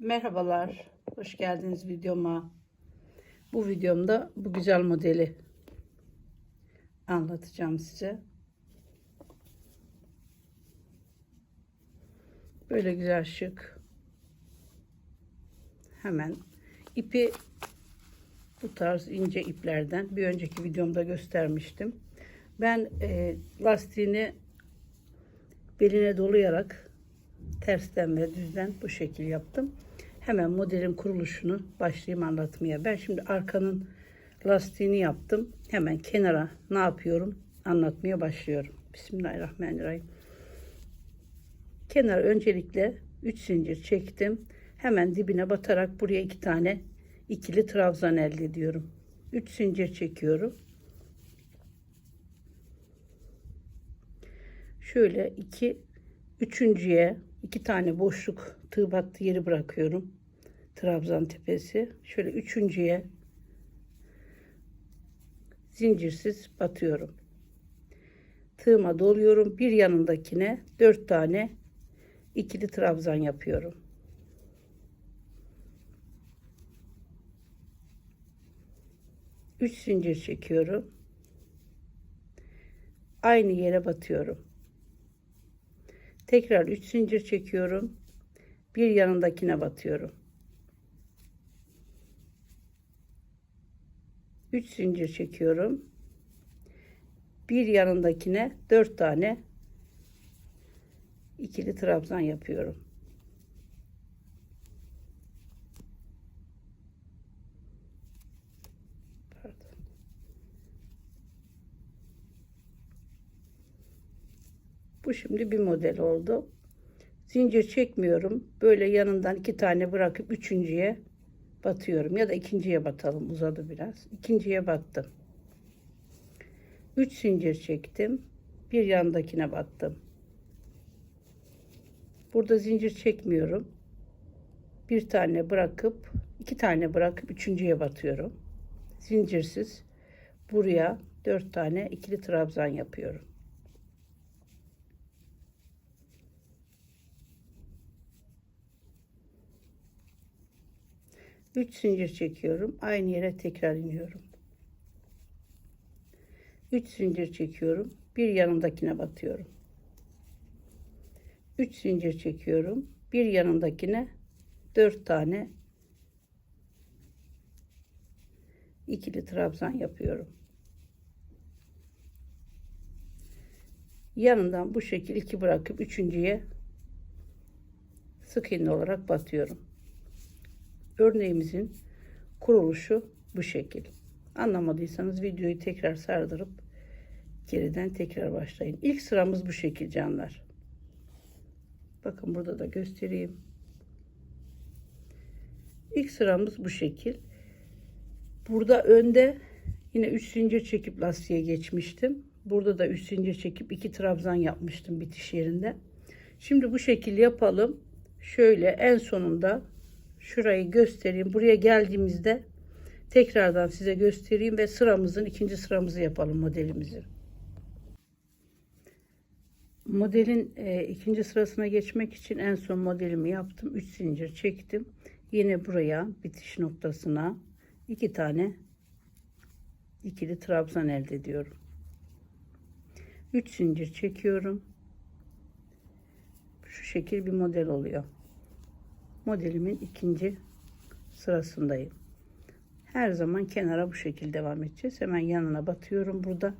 Merhabalar, hoş geldiniz videoma. Bu videomda bu güzel modeli anlatacağım size. Böyle güzel şık. Hemen ipi bu tarz ince iplerden bir önceki videomda göstermiştim. Ben e, lastiğini beline dolayarak tersten ve düzden bu şekil yaptım. Hemen modelin kuruluşunu başlayayım anlatmaya. Ben şimdi arkanın lastiğini yaptım. Hemen kenara ne yapıyorum anlatmaya başlıyorum. Bismillahirrahmanirrahim. Kenara öncelikle 3 zincir çektim. Hemen dibine batarak buraya iki tane ikili trabzan elde ediyorum. 3 zincir çekiyorum. Şöyle iki üçüncüye iki tane boşluk tığ battı yeri bırakıyorum. Trabzan tepesi. Şöyle üçüncüye zincirsiz batıyorum. Tığıma doluyorum. Bir yanındakine dört tane ikili trabzan yapıyorum. Üç zincir çekiyorum. Aynı yere batıyorum. Tekrar 3 zincir çekiyorum. Bir yanındakine batıyorum. 3 zincir çekiyorum. Bir yanındakine 4 tane ikili trabzan yapıyorum. Bu şimdi bir model oldu. Zincir çekmiyorum. Böyle yanından iki tane bırakıp üçüncüye batıyorum. Ya da ikinciye batalım. Uzadı biraz. İkinciye battım. Üç zincir çektim. Bir yandakine battım. Burada zincir çekmiyorum. Bir tane bırakıp iki tane bırakıp üçüncüye batıyorum. Zincirsiz buraya dört tane ikili trabzan yapıyorum. 3 zincir çekiyorum. Aynı yere tekrar iniyorum. 3 zincir çekiyorum. Bir yanındakine batıyorum. 3 zincir çekiyorum. Bir yanındakine 4 tane ikili trabzan yapıyorum. Yanından bu şekil iki bırakıp üçüncüye sık iğne olarak batıyorum örneğimizin kuruluşu bu şekil. Anlamadıysanız videoyu tekrar sardırıp geriden tekrar başlayın. İlk sıramız bu şekil canlar. Bakın burada da göstereyim. İlk sıramız bu şekil. Burada önde yine 3 zincir çekip lastiğe geçmiştim. Burada da 3 zincir çekip 2 trabzan yapmıştım bitiş yerinde. Şimdi bu şekil yapalım. Şöyle en sonunda şurayı göstereyim. Buraya geldiğimizde tekrardan size göstereyim ve sıramızın ikinci sıramızı yapalım modelimizi. Modelin e, ikinci sırasına geçmek için en son modelimi yaptım. 3 zincir çektim. Yine buraya bitiş noktasına iki tane ikili trabzan elde ediyorum. 3 zincir çekiyorum. Şu şekil bir model oluyor modelimin ikinci sırasındayım. Her zaman kenara bu şekilde devam edeceğiz. Hemen yanına batıyorum burada.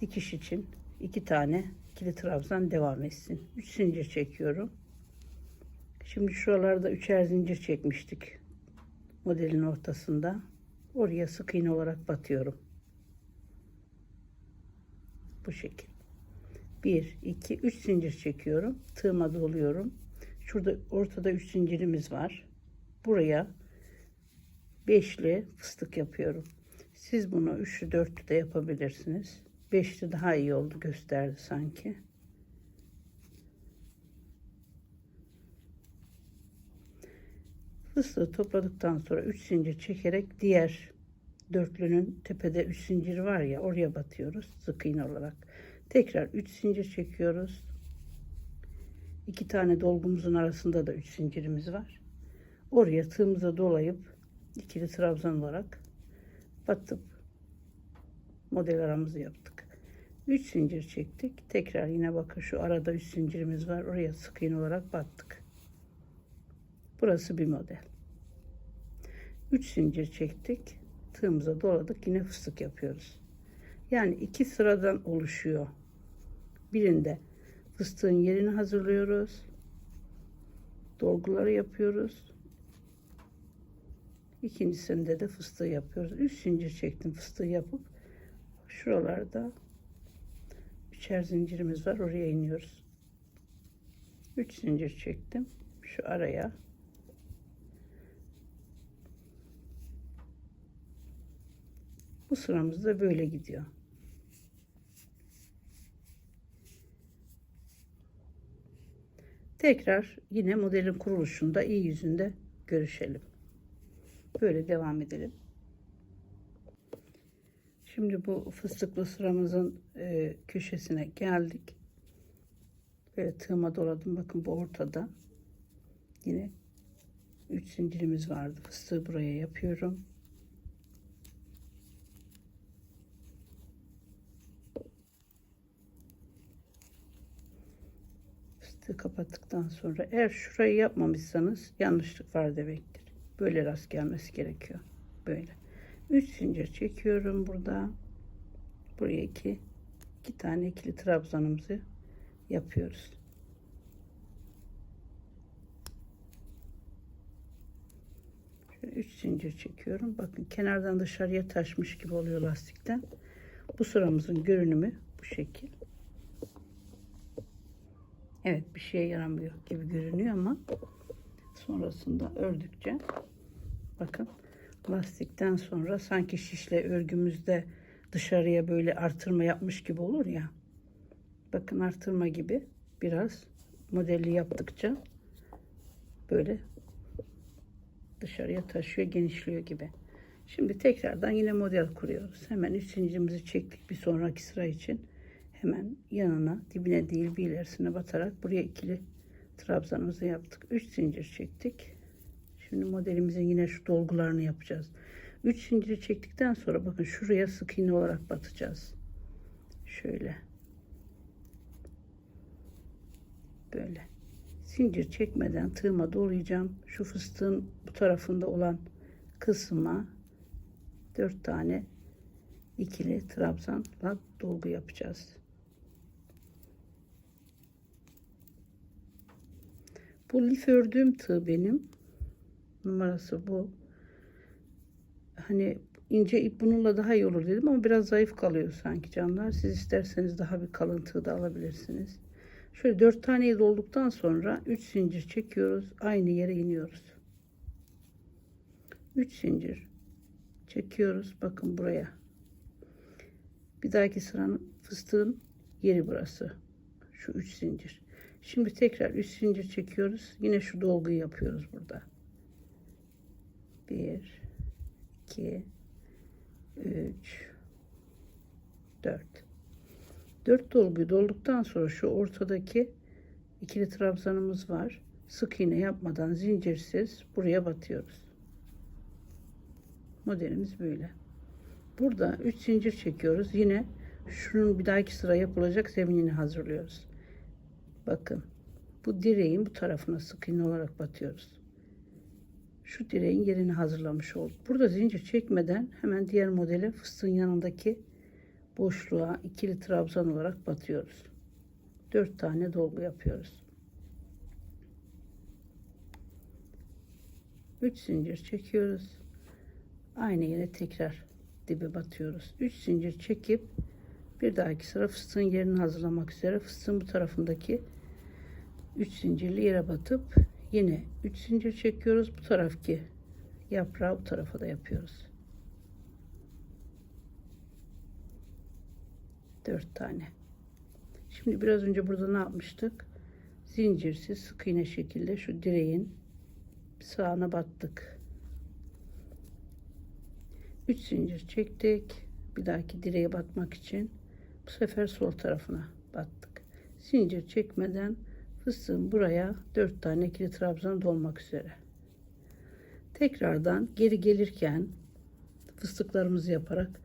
Dikiş için iki tane ikili trabzan devam etsin. Üç zincir çekiyorum. Şimdi şuralarda üçer zincir çekmiştik. Modelin ortasında. Oraya sık iğne olarak batıyorum. Bu şekil. 1, 2, 3 zincir çekiyorum. Tığıma doluyorum. Şurada ortada 3 zincirimiz var. Buraya beşli fıstık yapıyorum. Siz bunu üçlü dörtlü de yapabilirsiniz. Beşli daha iyi oldu gösterdi sanki. Fıstığı topladıktan sonra 3 zincir çekerek diğer dörtlünün tepede 3 zincir var ya oraya batıyoruz sık iğne olarak. Tekrar 3 zincir çekiyoruz. İki tane dolgumuzun arasında da üç zincirimiz var. Oraya tığımıza dolayıp ikili trabzan olarak batıp model aramızı yaptık. 3 zincir çektik. Tekrar yine bakın şu arada 3 zincirimiz var. Oraya sık iğne olarak battık. Burası bir model. 3 zincir çektik. Tığımıza doladık. Yine fıstık yapıyoruz. Yani iki sıradan oluşuyor. Birinde fıstığın yerini hazırlıyoruz. Dolguları yapıyoruz. İkincisinde de fıstığı yapıyoruz. Üç zincir çektim fıstığı yapıp şuralarda üçer zincirimiz var. Oraya iniyoruz. Üç zincir çektim. Şu araya Bu sıramız da böyle gidiyor. Tekrar yine modelin kuruluşunda iyi yüzünde görüşelim. Böyle devam edelim. Şimdi bu fıstıklı sıramızın e, köşesine geldik. Böyle tığıma doladım. Bakın bu ortada. Yine 3 zincirimiz vardı. Fıstığı buraya yapıyorum. Fıstığı kapattıktan sonra eğer şurayı yapmamışsanız yanlışlık var demektir. Böyle rast gelmesi gerekiyor. Böyle. 3 zincir çekiyorum burada. Buraya iki, iki tane ikili trabzanımızı yapıyoruz. Şöyle 3 zincir çekiyorum. Bakın kenardan dışarıya taşmış gibi oluyor lastikten. Bu sıramızın görünümü bu şekil. Evet bir şeye yaramıyor gibi görünüyor ama sonrasında ördükçe bakın lastikten sonra sanki şişle örgümüzde dışarıya böyle artırma yapmış gibi olur ya. Bakın artırma gibi biraz modeli yaptıkça böyle dışarıya taşıyor, genişliyor gibi. Şimdi tekrardan yine model kuruyoruz. Hemen üç zincirimizi çektik bir sonraki sıra için. Hemen yanına, dibine değil bir ilerisine batarak buraya ikili trabzanımızı yaptık. Üç zincir çektik. Şimdi modelimizin yine şu dolgularını yapacağız. 3 zinciri çektikten sonra bakın şuraya sık iğne olarak batacağız. Şöyle. Böyle. Zincir çekmeden tığıma dolayacağım. Şu fıstığın bu tarafında olan kısma 4 tane ikili trabzanla dolgu yapacağız. Bu lif ördüğüm tığ benim. Numarası bu hani ince ip bununla daha iyi olur dedim ama biraz zayıf kalıyor sanki canlar. Siz isterseniz daha bir kalın tığ da alabilirsiniz. Şöyle dört taneyi dolduktan sonra 3 zincir çekiyoruz. Aynı yere iniyoruz. 3 zincir çekiyoruz. Bakın buraya. Bir dahaki sıranın fıstığın yeri burası. Şu 3 zincir. Şimdi tekrar 3 zincir çekiyoruz. Yine şu dolguyu yapıyoruz burada. 1 2 3 4 4 dolguyu dolduktan sonra şu ortadaki ikili trabzanımız var. Sık iğne yapmadan zincirsiz buraya batıyoruz. Modelimiz böyle. Burada 3 zincir çekiyoruz. Yine şunun bir dahaki sıra yapılacak zeminini hazırlıyoruz. Bakın bu direğin bu tarafına sık iğne olarak batıyoruz şu direğin yerini hazırlamış olduk. Burada zincir çekmeden hemen diğer modele fıstığın yanındaki boşluğa ikili trabzan olarak batıyoruz. 4 tane dolgu yapıyoruz. 3 zincir çekiyoruz. Aynı yere tekrar dibe batıyoruz. 3 zincir çekip bir dahaki sıra fıstığın yerini hazırlamak üzere fıstığın bu tarafındaki 3 zincirli yere batıp Yine 3 zincir çekiyoruz. Bu tarafki yaprağı bu tarafa da yapıyoruz. 4 tane. Şimdi biraz önce burada ne yapmıştık? Zincirsiz sık iğne şekilde şu direğin sağına battık. 3 zincir çektik. Bir dahaki direğe batmak için bu sefer sol tarafına battık. Zincir çekmeden Fıstığım buraya 4 tane ikili trabzan dolmak üzere. tekrardan geri gelirken fıstıklarımızı yaparak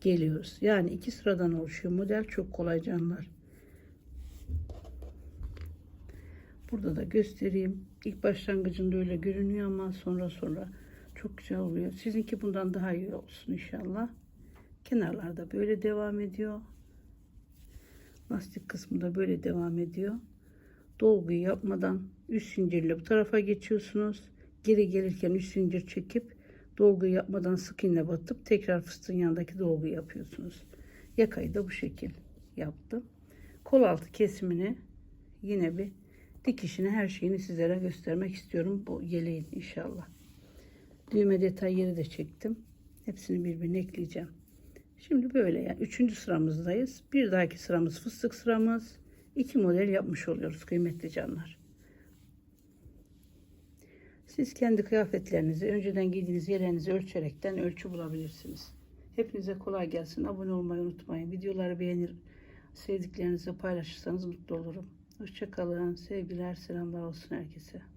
geliyoruz. Yani iki sıradan oluşuyor. Model çok kolay canlar. Burada da göstereyim. İlk başlangıcında öyle görünüyor ama sonra sonra çok güzel oluyor. Sizinki bundan daha iyi olsun inşallah. Kenarlarda böyle devam ediyor. Lastik kısmı da böyle devam ediyor. Dolguyu yapmadan üst zincirle bu tarafa geçiyorsunuz. Geri gelirken üst zincir çekip dolguyu yapmadan sık iğne batıp tekrar fıstığın yanındaki dolguyu yapıyorsunuz. Yakayı da bu şekil yaptım. Kol altı kesimini yine bir dikişini her şeyini sizlere göstermek istiyorum bu yeleğin inşallah. Düğme detay yeri de çektim. Hepsini birbirine ekleyeceğim. Şimdi böyle yani üçüncü sıramızdayız. Bir dahaki sıramız fıstık sıramız. İki model yapmış oluyoruz kıymetli canlar. Siz kendi kıyafetlerinizi önceden giydiğiniz yerlerinizi ölçerekten ölçü bulabilirsiniz. Hepinize kolay gelsin. Abone olmayı unutmayın. Videoları beğenir, sevdiklerinizle paylaşırsanız mutlu olurum. Hoşçakalın. Sevgiler, selamlar olsun herkese.